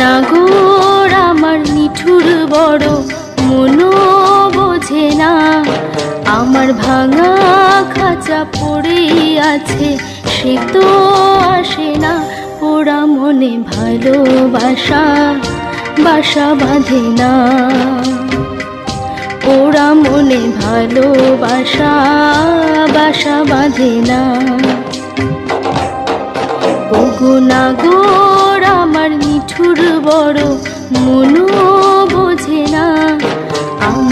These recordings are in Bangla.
নাগর আমার নিঠুর বড় মনো না। আমার ভাঙা খাঁচা পড়ে আছে সে তো আসে না। ওরা মনে ভালোবাসা, বাসা বাঁধে না। ওরা মনে ভালোবাসা, বাসা বাঁধে না। ওগো নাগর আমার নিঠুর বড় মনো না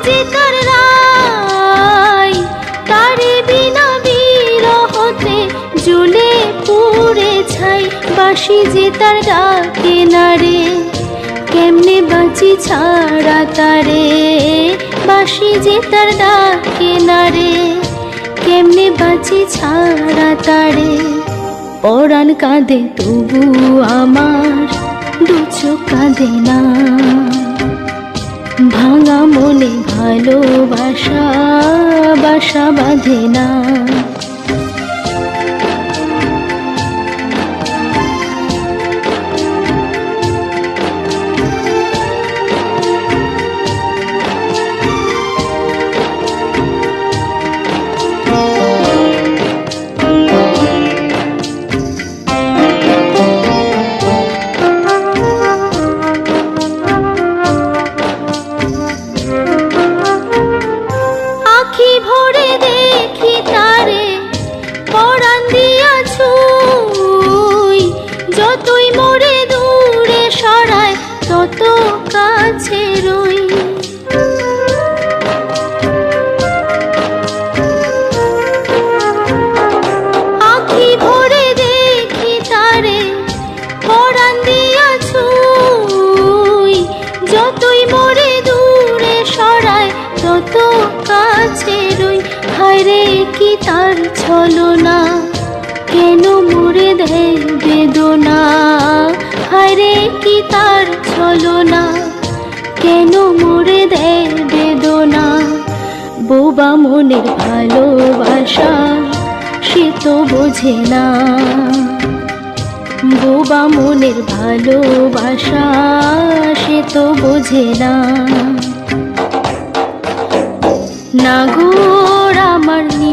যে বিনা বিরহতে জ্বলে পুড়ে ছাই বাসি যে তার ডাকে কেমনে বাঁচি ছাড়া তারে? বাসি যে তার ডাকে না রে, কেমনে বাঁচি ছাড়া তারে? পরাণ কাঁদে তবু আমার, দু কাঁদে না। ভাঙা মনে ভালোবাসা বাসা বাঁধে না। তার ছলনা, কেন মোরে দেয় বেদনা? হায়রে, কি তার ছলনা, কেন মোরে দেয় বেদনা? বোবা মনের ভালোবাসা, সে তো বোঝে না। বোবা মনের ভালোবাসা, সে তো বোঝে না। আমার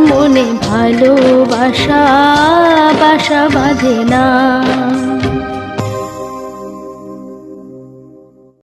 মনে ভালোবাসা বাসা বাঁধে না।